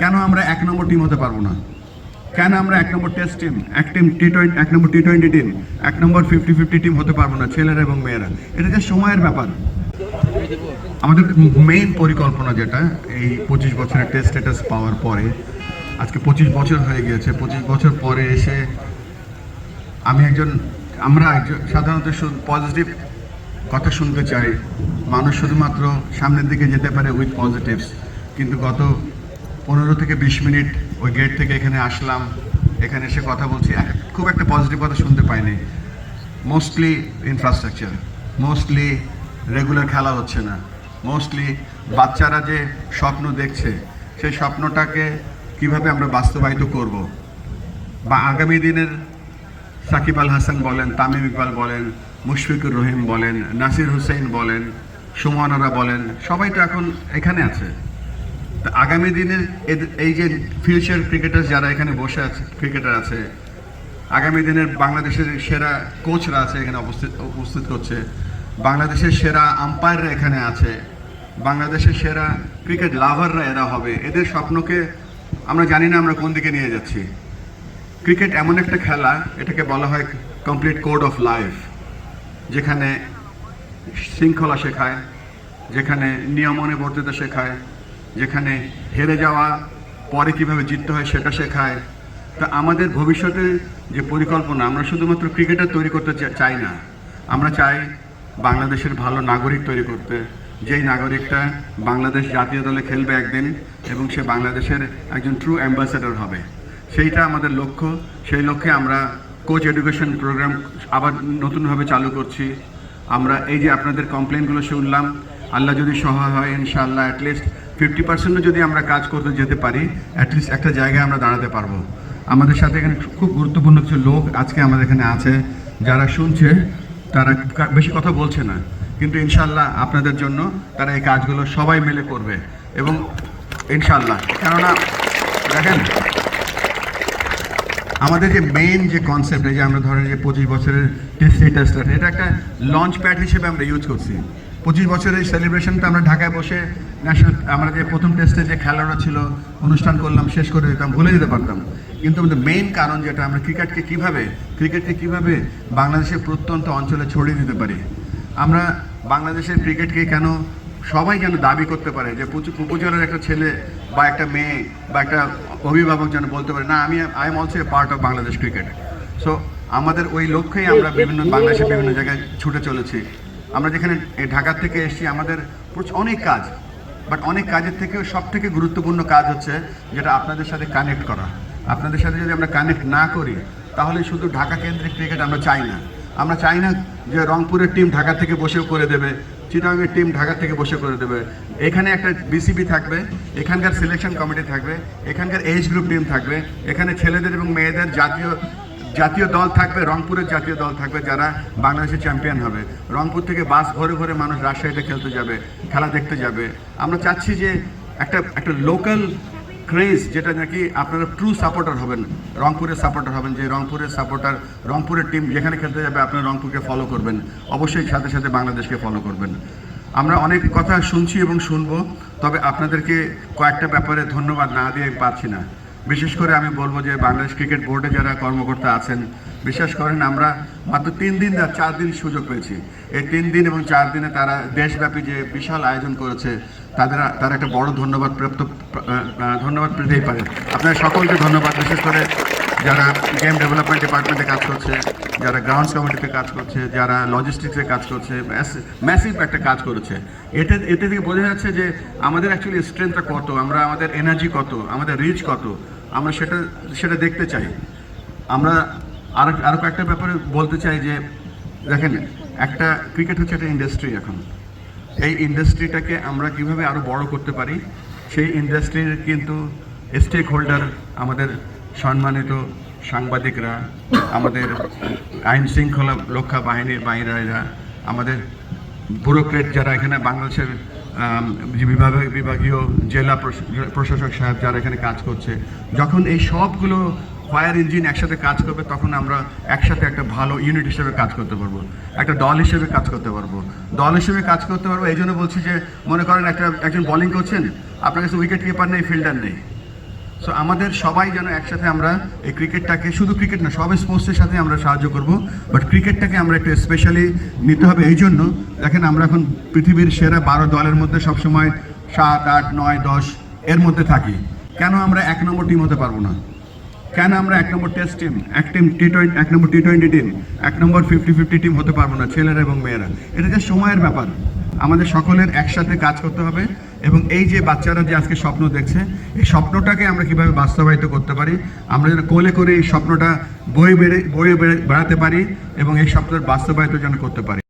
কেন আমরা এক নম্বর টিম হতে পারব না? কেন আমরা এক নম্বর টেস্ট টিম এক টিম টি টোয়েন্টি এক নম্বর টি টোয়েন্টি টিম এক নম্বর ফিফটি ফিফটি টিম হতে পারব না, ছেলেরা এবং মেয়েরা? এটা যে সময়ের ব্যাপার। আমাদের মেইন পরিকল্পনা যেটা, এই পঁচিশ বছরের টেস্ট স্ট্যাটাস পাওয়ার পরে, আজকে পঁচিশ বছর হয়ে গিয়েছে, পঁচিশ বছর পরে এসে আমি একজন, আমরা একজন, সাধারণত পজিটিভ কথা শুনতে চাই। মানুষ শুধুমাত্র সামনের দিকে যেতে পারে উইথ পজিটিভস কিন্তু গত পনেরো থেকে বিশ মিনিট ওই গেট থেকে এখানে আসলাম। এখানে এসে কথা বলছি। খুব একটা পজিটিভ কথা শুনতে পাইনি। মোস্টলি ইনফ্রাস্ট্রাকচার মোস্টলি রেগুলার খেলা হচ্ছে না। মোস্টলি বাচ্চারা যে স্বপ্ন দেখছে, সেই স্বপ্নটাকে কীভাবে আমরা বাস্তবায়িত করব? বা আগামী দিনের সাকিব আল হাসান বলেন, তামিম ইকবাল বলেন, মুশফিকুর রহিম বলেন, নাসির হুসেন বলেন সুমনারা বলেন, সবাই তো এখন এখানে আছে। আগামী এদ- এই যে ফিউচার ক্রিকেটার যারা এখানে বসে আছে ক্রিকেটার আছে, আগামী দিনের বাংলাদেশের সেরা কোচরা আছে এখানে উপস্থিত উপস্থিত করছে, বাংলাদেশের সেরা আম্পায়াররা এখানে আছে, বাংলাদেশের সেরা ক্রিকেট লাভাররা এরা হবে, এদের স্বপ্নকে আমরা জানি না আমরা কোন দিকে নিয়ে যাচ্ছি। ক্রিকেট এমন একটা খেলা, এটাকে বলা হয় কমপ্লিট কোড অফ লাইফ যেখানে শৃঙ্খলা শেখায়, যেখানে নিয়মনুবর্তিতা শেখায় যেখানে হেরে যাওয়া, পরে কীভাবে জিততে হয় সেটা শেখায়। তা আমাদের ভবিষ্যতের যে পরিকল্পনা, আমরা শুধুমাত্র ক্রিকেটার তৈরি করতে চাই না। আমরা চাই বাংলাদেশের ভালো নাগরিক তৈরি করতে। যেই নাগরিকটা বাংলাদেশ জাতীয় দলে খেলবে একদিন এবং সে বাংলাদেশের একজন ট্রু অ্যাম্বাসেডর হবে, সেইটা আমাদের লক্ষ্য। সেই লক্ষ্যে আমরা কোচ এডুকেশন প্রোগ্রাম আবার নতুনভাবে চালু করছি। আমরা এই যে আপনাদের কমপ্লেনগুলো শুনলাম, আল্লাহ যদি সহায় হয়, ইনশাআল্লাহ অ্যাটলিস্ট ফিফটি পার্সেন্টও যদি আমরা কাজ করতে যেতে পারি অ্যাটলিস্ট একটা জায়গায় আমরা দাঁড়াতে পারব। আমাদের সাথে এখানে খুব গুরুত্বপূর্ণ কিছু লোক আজকে আমাদের এখানে আছে, যারা শুনছে, তারা বেশি কথা বলছে না। কিন্তু ইনশাল্লাহ আপনাদের জন্য তারা এই কাজগুলো সবাই মিলে করবে এবং ইনশাল্লাহ, কেননা দেখেন, আমাদের যে মেইন যে কনসেপ্ট এই যে আমরা ধরেন যে পঁচিশ বছরের এটা একটা লঞ্চ প্যাড হিসেবে আমরা ইউজ করছি। পঁচিশ বছরের সেলিব্রেশনটা আমরা ঢাকায় বসে ন্যাশনাল আমরা যে প্রথম টেস্টে যে খেলাটা ছিল, অনুষ্ঠান করলাম, শেষ করে দিতাম, ভুলে যেতে পারতাম। কিন্তু আমাদের মেইন কারণ যেটা, আমরা ক্রিকেটকে কীভাবে ক্রিকেটকে কীভাবে বাংলাদেশের প্রত্যন্ত অঞ্চলে ছড়িয়ে দিতে পারি? আমরা বাংলাদেশের ক্রিকেটকে কেন সবাই যেন দাবি করতে পারে যে উপজেলার একটা ছেলে বা একটা মেয়ে বা একটা অভিভাবক যেন বলতে পারে, না, আমি I am also a part of Bangladesh cricket so আমাদের ওই লক্ষ্যেই আমরা বিভিন্ন বাংলাদেশের বিভিন্ন জায়গায় ছুটে চলেছি। আমরা যেখানে এই ঢাকা থেকে এসেছি, আমাদের অনেক কাজ। বাট অনেক কাজের থেকেও সব থেকে গুরুত্বপূর্ণ কাজ হচ্ছে যেটা আপনাদের সাথে কানেক্ট করা। আপনাদের সাথে যদি আমরা কানেক্ট না করি, তাহলে শুধু ঢাকা কেন্দ্রিক ক্রিকেট আমরা চাই না। আমরা চাই না যে রংপুরের টিম ঢাকা থেকে বসেও করে দেবে চিটাগাংয়ের টিম ঢাকা থেকে বসে করে দেবে। এখানে একটা বিসিবি থাকবে, এখানকার সিলেকশন কমিটি থাকবে, এখানকার এজ গ্রুপ টিম থাকবে, এখানে ছেলেদের এবং মেয়েদের জাতীয় জাতীয় দল থাকবে, রংপুরের জাতীয় দল থাকবে যারা বাংলাদেশের চ্যাম্পিয়ন হবে। রংপুর থেকে বাস ভরে ভরে মানুষ রাজশাহীতে খেলতে যাবে, খেলা দেখতে যাবে। আমরা চাচ্ছি যে একটা একটা লোকাল ক্রেজ যেটা নাকি আপনারা ট্রু সাপোর্টার হবেন, রংপুরের সাপোর্টার হবেন, যে রংপুরের সাপোর্টার রংপুরের টিম যেখানে খেলতে যাবে আপনারা রংপুরকে ফলো করবেন। অবশ্যই সাথে সাথে বাংলাদেশকে ফলো করবেন। আমরা অনেক কথা শুনছি এবং শুনব, তবে আপনাদেরকে কয়েকটা ব্যাপারে ধন্যবাদ না দিয়ে পারছি না। বিশেষ করে আমি বলব যে বাংলাদেশ ক্রিকেট বোর্ডে যারা কর্মকর্তা আছেন, বিশ্বাস করেন আমরা মাত্র তিন দিন না, চার দিন সুযোগ পেয়েছি। এই তিন দিন এবং চার দিনে তারা দেশব্যাপী যে বিশাল আয়োজন করেছে, তাদের, তারা একটা বড় ধন্যবাদ প্রাপ্ত ধন্যবাদ পেতেই পারে। আপনার সকলকে ধন্যবাদ, বিশেষ করে যারা গেম ডেভেলপমেন্ট ডিপার্টমেন্টে কাজ করছে, যারা গ্রাউন্ডস কমিটিতে কাজ করছে, যারা লজিস্টিক্সে কাজ করছে ম্যাসিভ একটা কাজ করেছে। এতে এতে থেকে বোঝা যাচ্ছে যে আমাদের অ্যাকচুয়ালি স্ট্রেংথটা কত, আমরা আমাদের এনার্জি কত, আমাদের রিচ কত আমরা সেটা সেটা দেখতে চাই। আমরা আর আরও কয়েকটা ব্যাপারে বলতে চাই যে, দেখেন, একটা ক্রিকেট হচ্ছে একটা ইন্ডাস্ট্রি এখন। এই ইন্ডাস্ট্রিটাকে আমরা কীভাবে আরও বড় করতে পারি, সেই ইন্ডাস্ট্রির কিন্তু স্টেক হোল্ডার আমাদের সম্মানিত সাংবাদিকরা, আমাদের আইন শৃঙ্খলা রক্ষা বাহিনীর বাহিনীরা আমাদের ব্যুরোক্রেট যারা এখানে বাংলাদেশের যে বিভাগ, বিভাগীয় জেলা প্রশাসক সাহেব যারা এখানে কাজ করছে, যখন এই সবগুলো ফায়ার ইঞ্জিন একসাথে কাজ করবে, তখন আমরা একসাথে একটা ভালো ইউনিট হিসেবে কাজ করতে পারব, একটা দল হিসেবে কাজ করতে পারব। দল হিসেবে কাজ করতে পারব, এই জন্য বলছি যে, মনে করেন একটা, একজন বলিং করছেন, আপনার কাছে উইকেট কিপার নেই ফিল্ডার নেই। সো আমাদের সবাই যেন একসাথে আমরা এই ক্রিকেটটাকে শুধু ক্রিকেট না, সব স্পোর্টসের সাথে আমরা সাহায্য করব। বাট ক্রিকেটটাকে আমরা একটু স্পেশালি নিতে হবে। এই জন্য দেখেন আমরা এখন পৃথিবীর সেরা বারো দলের মধ্যে সবসময় সাত, আট, নয়, দশ এর মধ্যে থাকি। কেন আমরা এক নম্বর টিম হতে পারব না? কেন আমরা এক নম্বর টেস্ট টিম এক টিম টি টোয়েন্টি এক নম্বর টি টোয়েন্টি টিম এক নম্বর ফিফটি ফিফটি টিম হতে পারব না, ছেলেরা এবং মেয়েরা। এটা যে সময়ের ব্যাপার। আমাদের সকলের একসাথে কাজ করতে হবে। এবং এই যে বাচ্চারা যে আজকে স্বপ্ন দেখছে, এই স্বপ্নটাকে আমরা কীভাবে বাস্তবায়িত করতে পারি, আমরা যেন কোলে করে এই স্বপ্নটা বই বেড়ে বয়ে বেড়ে বেড়াতে পারি এবং এই স্বপ্নের বাস্তবায়িত যেন করতে পারি।